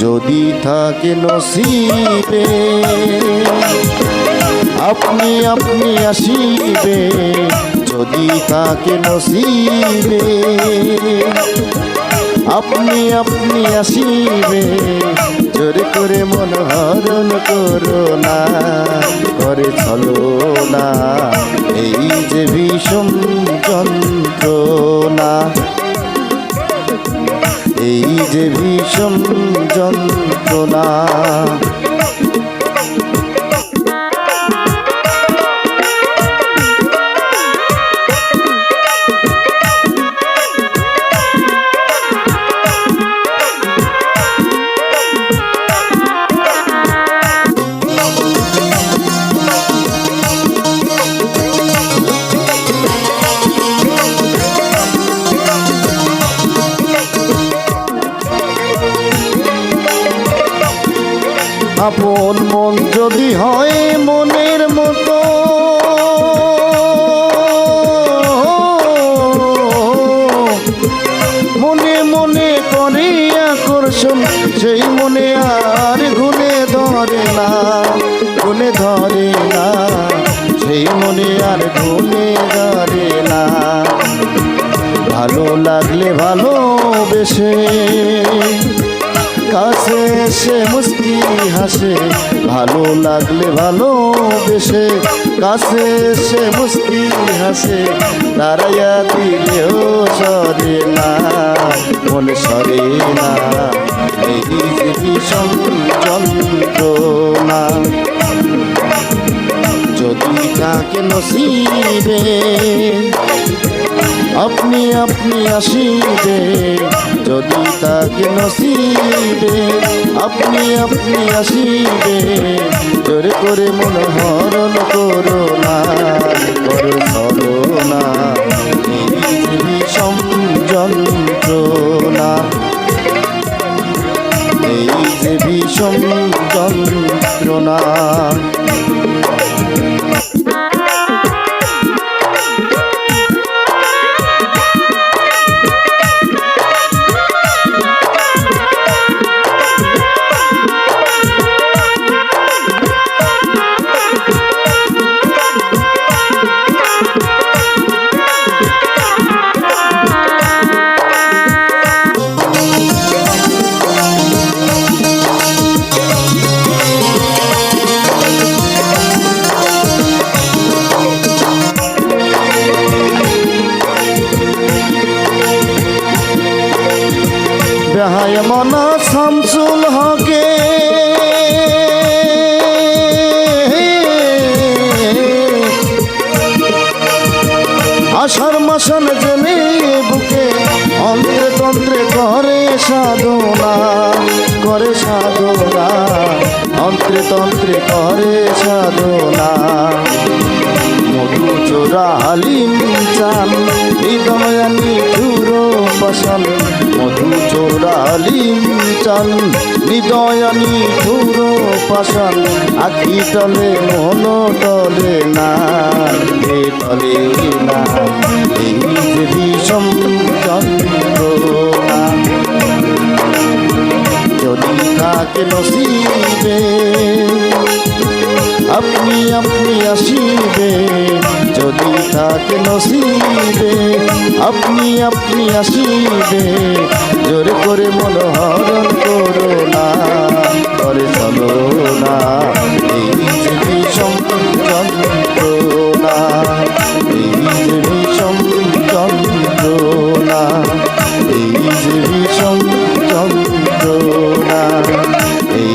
যদি থাকে নসিবে, আপনি আপনি আসিবে। যদি থাকে নসিবে, আপনি আপনি আসিবে। জোরে করে মন হরণ করো না করে চলো না। এই যে ভীষণ যন্ত্রণা এই যে ভীষণ যন্ত্রণা আপন মন যদি হয় মনের মতো। মনে মনে করে আকর্ষণ, সেই মনে আর গুনে ধরে না গুনে ধরে না, সেই মনে আর গুনে ধরে না। ভালো লাগলে ভালোবেসে কাছে এসে মুস্কি হাসে। ভালো লাগলে ভালো ভালোবেসে কাছে এসে মুস্কি হাসে। দাঁড়াইয়া দিলেও সরে না, মনে সরে না। এই ভীষণ যন্ত্রণা যদি তাকে নসিবে আপনি আসিবে, যদি তাকে নসিবে, আপনি আপনি আসিবে। জোরে করে মনোহরণ করো না করো না। বেহায় মনা শামসুল হকে। আষাঢ় মাসন জেনে বুকে অন্ত্রে তন্ত্রে করে সাধনা করে সাধনা। অন্ত্রে তন্ত্রে করে সাধনা। মধু চোরা হালিম চান হৃদয়ানি চুরো বসন হালিম চান হৃদয়ানি চুরো পাশন আখি তলে মন টলে না এ টলে না এই যে বিষম যদি তাকে নসিবে, আপনি আপনি আসিবে, যদি তাকে নসিবে আপনি আপনি আসিবে। জোরে করে মনোহরণ করো না করে চলো না। এই যে যন্ত্রণা, এই যন্ত্রণা, এই